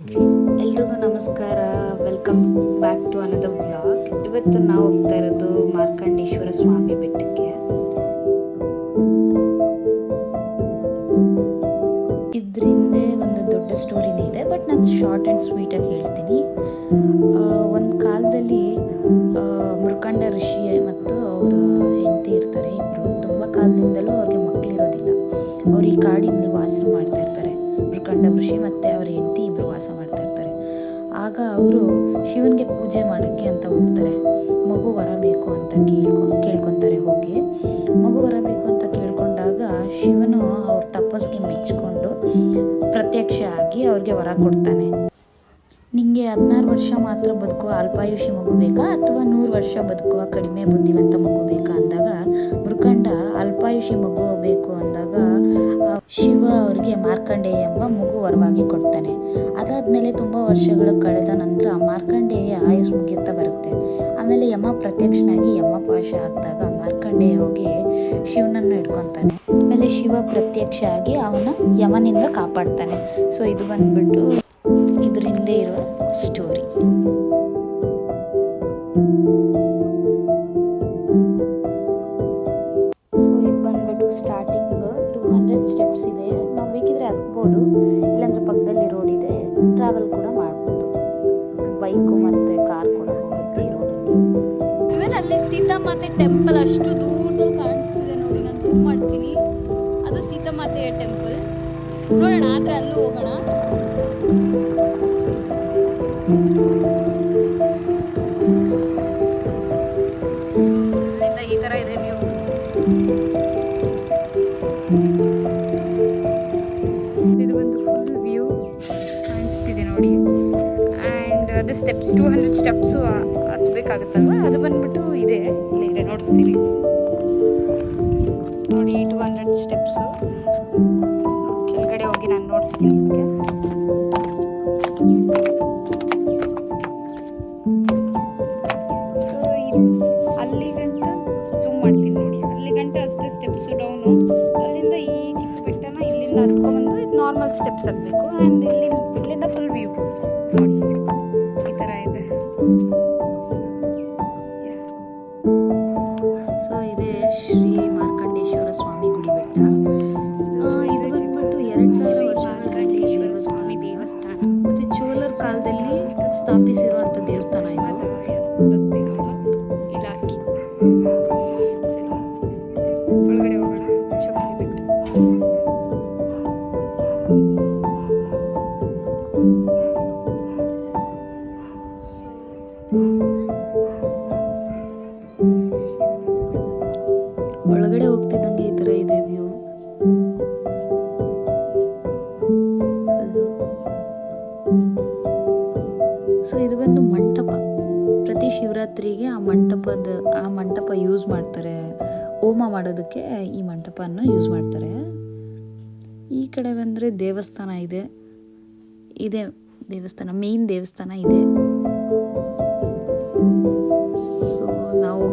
ಎಲ್ರಿಗೂ ನಮಸ್ಕಾರ. Welcome back to ಅನದ blog ಇವತ್ತು ನಾವು ಹೋಗ್ತಾ ಇರೋದು ಮಾರ್ಕಂಡೇಶ್ವರ ಸ್ವಾಮಿ ಬೆಟ್ಟಕ್ಕೆ. ಇದರಿಂದ ಒಂದು ದೊಡ್ಡ ಸ್ಟೋರಿನೇ ಇದೆ ಬಟ್ ನಾನು ಶಾರ್ಟ್ ಆ್ಯಂಡ್ ಸ್ವೀಟಾಗಿ ಹೇಳ್ತೀನಿ. ಒಂದು ಕಾಲದಲ್ಲಿ ಮುರ್ಕಂಡ ಋಷಿ ಮತ್ತು ಅವರ ಹೆಂಡತಿ ಇರ್ತಾರೆ ಇಬ್ಬರು ತುಂಬ ಕಾಲದಿಂದಲೂ ಅವ್ರಿಗೆ ಮಕ್ಕಳಿರೋದಿಲ್ಲ ಅವ್ರು ಈ ಕಾಡಿನಲ್ಲಿ ವಾಸ ಮಾಡ್ತಾ ಇರ್ತಾರೆ. ಮೃಕಂಡ ಋಷಿ ಮತ್ತು ಅವ್ರ ಹೆಂಡತಿ. ಇಬ್ಬರು ವಾಸ ಮಾಡ್ತಾ ಇರ್ತಾರೆ. ಆಗ ಅವರು ಶಿವನಿಗೆ ಪೂಜೆ ಮಾಡೋಕ್ಕೆ ಅಂತ ಹೋಗ್ತಾರೆ. ಮಗು ವರ ಬೇಕು ಅಂತ ಕೇಳ್ಕೊ, ಕೇಳ್ಕೊತಾರೆ ಹೋಗಿ. ಮಗು ವರ ಬೇಕು ಅಂತ ಕೇಳ್ಕೊಂಡಾಗ ಶಿವನು ಅವ್ರ ತಪಸ್ಸಿಗೆ ಮೆಚ್ಕೊಂಡು ಪ್ರತ್ಯಕ್ಷ ಆಗಿ ಅವ್ರಿಗೆ ವರ ಕೊಡ್ತಾನೆ. ನಿಮಗೆ ಹದಿನಾರು ವರ್ಷ ಮಾತ್ರ ಬದುಕುವ ಅಲ್ಪಾಯುಷಿ ಮಗು ಬೇಕಾ ಅಥವಾ ನೂರು ವರ್ಷ ಬದುಕುವ ಕಡಿಮೆ ಬುದ್ಧಿವಂತ ಮಗು ಬೇಕಾ ಅಂದಾಗ ಮೃಕಂಡ ಅಲ್ಪಾಯುಷಿ ಮಗು ಶಿವ ಅವರಿಗೆ ಮಾರ್ಕಂಡೇಯ ಎಂಬ ಮಗು ವರವಾಗಿ ಕೊಡ್ತಾನೆ. ಅದಾದಮೇಲೆ ತುಂಬ ವರ್ಷಗಳು ಕಳೆದ ನಂತರ ಮಾರ್ಕಂಡೇಯ ಆಯುಸ್ ಮುಗಿಯುತ್ತಾ ಬರುತ್ತೆ. ಆಮೇಲೆ ಯಮ ಪ್ರತ್ಯಕ್ಷನಾಗಿ ಯಮ ಪಾಶ ಆಗ್ದಾಗ ಮಾರ್ಕಂಡೇಯ ಹೋಗಿ ಶಿವನನ್ನು ಹಿಡ್ಕೊತಾನೆ. ಆಮೇಲೆ ಶಿವ ಪ್ರತ್ಯಕ್ಷ ಆಗಿ ಅವನ ಯಮನಿಂದ ಕಾಪಾಡ್ತಾನೆ. ಸೊ ಇದು ಬಂದ್ಬಿಟ್ಟು ಇದರಿಂದ ಹಿಂದೆ ಇರುವ ಸ್ಟೋರಿ ಸೊ ಇದು ಬಂದ್ಬಿಟ್ಟು ಸ್ಟಾರ್ಟಿಂಗ್ ಸ್ಟೆಪ್ಸ್ ಇದೆ. ನಾವು ಬೇಕಿದ್ರೆ ಹತ್ಬೋದು ಇಲ್ಲಾಂದ್ರೆ ಪಕ್ಕದಲ್ಲಿ ರೋಡ್ ಇದೆ. ಟ್ರಾವೆಲ್ ಕೂಡ ಮಾಡ್ಬೋದು. ಬೈಕು ಮತ್ತು ಕಾರ್ ಕೂಡ ಹೋಗುತ್ತೆ ಈ ರೋಡಲ್ಲಿ ಇವನ್ ಅಲ್ಲಿ ಸೀತಾಮಾತೆ ಟೆಂಪಲ್ ಅಷ್ಟು ದೂರದಲ್ಲಿ ಕಾಣಿಸ್ತಿದೆ ನೋಡಿ. ನಾನು ಜೂಮ್ ಮಾಡ್ತೀನಿ. ಅದು ಸೀತಾಮಾತೆಯ ಟೆಂಪಲ್ ನೋಡೋಣ, ಆದ್ರೆ ಅಲ್ಲೂ ಹೋಗೋಣ. ಈ ತರ ಇದೆ view steps two hundred steps ಹತ್ಬೇಕಾಗುತ್ತಲ್ವ? ಅದು ಬಂದ್ಬಿಟ್ಟು ಇದೆ. ಇಲ್ಲಿ ನೋಡಿಸ್ತೀವಿ ನೋಡಿಸ್ತೀನಿ. ನೋಡಿ ಟೂ ಹಂಡ್ರೆಡ್ ಸ್ಟೆಪ್ಸು ಕೆಳಗಡೆ ಹೋಗಿ ನಾನು ನೋಡಿಸ್ತೀನಿ ಸೊ ಅಲ್ಲಿ ಗಂಟ ಝೂಮ್ ಮಾಡ್ತೀನಿ ನೋಡಿ. ಅಲ್ಲಿ ಗಂಟ ಅಷ್ಟು ಸ್ಟೆಪ್ಸು ಡೌನು ಅಲ್ಲಿಂದ ಈ ಚಿಕ್ಕ ಬೆಟ್ಟನ ಇಲ್ಲಿಂದ ಹತ್ಕೊಂಡ್ಬಂದು ಇದು ನಾರ್ಮಲ್ ಸ್ಟೆಪ್ಸ್ ಹತ್ಬೇಕು. ಆ್ಯಂಡ್ ಇಲ್ಲಿ ಇಲ್ಲಿಂದ ಫುಲ್ ವ್ಯೂ ಇದೆ ಒಳಗಡೆ ಹೋಗ್ತಿದ್ದಂಗೆ ಈ ತರ ಇದೆ ವ್ಯೂ. ಸೊ ಇದು ಬಂದು ಮಂಟಪ. ಪ್ರತಿ ಶಿವರಾತ್ರಿಗೆ ಆ ಮಂಟಪದ, ಆ ಮಂಟಪ ಯೂಸ್ ಮಾಡ್ತಾರೆ. ಹೋಮ ಮಾಡೋದಕ್ಕೆ ಈ ಮಂಟಪವನ್ನು ಯೂಸ್ ಮಾಡ್ತಾರೆ. ಈ ಕಡೆ ಬಂದರೆ ದೇವಸ್ಥಾನ ಇದೆ. ಇದೆ ದೇವಸ್ಥಾನ ಮೇನ್ ದೇವಸ್ಥಾನ ಇದೆ.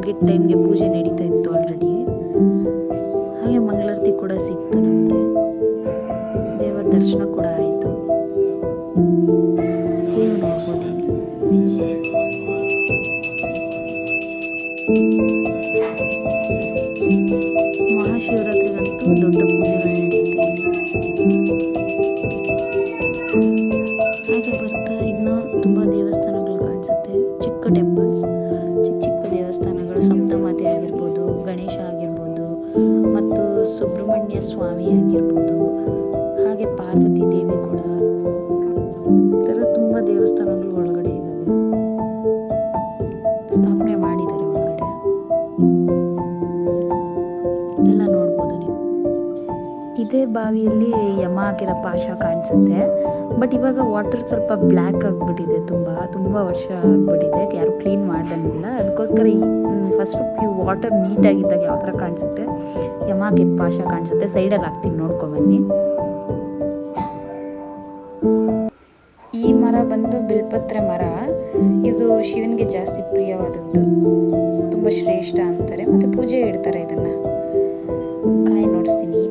ಹೋಗಿದ್ದ ಟೈಮ್ಗೆ ಪೂಜೆ ನಡೀತಾ ಇತ್ತು ಆಲ್ರೆಡಿ ಹಾಗೆ ಮಂಗಳಾರತಿ ಕೂಡ ಸಿಕ್ತು ನಮಗೆ. ದೇವರ ದರ್ಶನ ಕೂಡ ಆಯಿತು. ನೀವು ನೋಡ್ಬೋದು. ಮಹಾಶಿವರಾತ್ರಿಗಂತೂ ದೊಡ್ಡ ಪೂಜೆಗಳು ನಡೆಯುತ್ತೆ ಹಾಗೆ ಬರ್ತಾ ಇನ್ನೂ ತುಂಬ ದೇವಸ್ಥಾನಗಳು ಸ್ವಾಮಿ ಆಗಿರ್ಬೋದು ಹಾಗೆ ಪಾರ್ವತಿ ದೇವಿ ಕೂಡ. ಈ ಥರ ತುಂಬ ದೇವಸ್ಥಾನಗಳು ಒಳಗಡೆ ಇದ್ದಾವೆ ಸ್ಥಾಪನೆ ಮಾಡಿದ್ದಾರೆ ಒಳಗಡೆ. ಎಲ್ಲ ನೀವು ಇದೇ ಬಾವಿಯಲ್ಲಿ ಯಮ ಹಾಕಿದ ಪಾಶ ಕಾಣಿಸುತ್ತೆ. ಬಟ್ ಇವಾಗ ವಾಟರ್ ಸ್ವಲ್ಪ ಬ್ಲ್ಯಾಕ್ ಆಗಿಬಿಟ್ಟಿದೆ ತುಂಬ ತುಂಬ ವರ್ಷ ಆಗಿಬಿಟ್ಟಿದೆ. ಯಾರು ಕ್ಲೀನ್ ಮಾಡ್ದಂಗಿಲ್ಲ. ಅದಕ್ಕೋಸ್ಕರ ಈ ಫಸ್ಟ್ ಈ ವಾಟರ್ ನೀಟಾಗಿದ್ದಾಗ ಯಾವ ಥರ ಕಾಣಿಸುತ್ತೆ? ಯಮ ಹಾಕಿದ ಪಾಶ ಕಾಣಿಸುತ್ತೆ. ಸೈಡಲ್ಲಿ ಹಾಕ್ತೀನಿ ನೋಡ್ಕೊಂಬನ್ನಿ ಈ ಮರ ಬಂದು ಬಿಲ್ಪತ್ರೆ ಮರ. ಇದು ಶಿವನಿಗೆ ಜಾಸ್ತಿ ಪ್ರಿಯವಾದದ್ದು. ತುಂಬ ಶ್ರೇಷ್ಠ ಅಂತಾರೆ. ಮತ್ತು ಪೂಜೆ ಇಡ್ತಾರೆ ಇದನ್ನು. ಕಾಯಿ ನೋಡಿಸ್ತೀನಿ.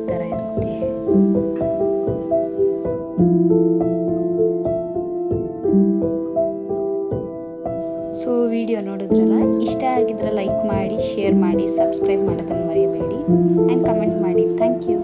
ಸೊ ವಿಡಿಯೋ ನೋಡಿದ್ರಲ್ಲ ಇಷ್ಟ ಆಗಿದ್ರೆ ಲೈಕ್ ಮಾಡಿ ಶೇರ್ ಮಾಡಿ ಸಬ್ಸ್ಕ್ರೈಬ್ ಮಾಡೋದನ್ನು ಮರೆಯಬೇಡಿ ಆ್ಯಂಡ್ ಕಮೆಂಟ್ ಮಾಡಿ. Thank you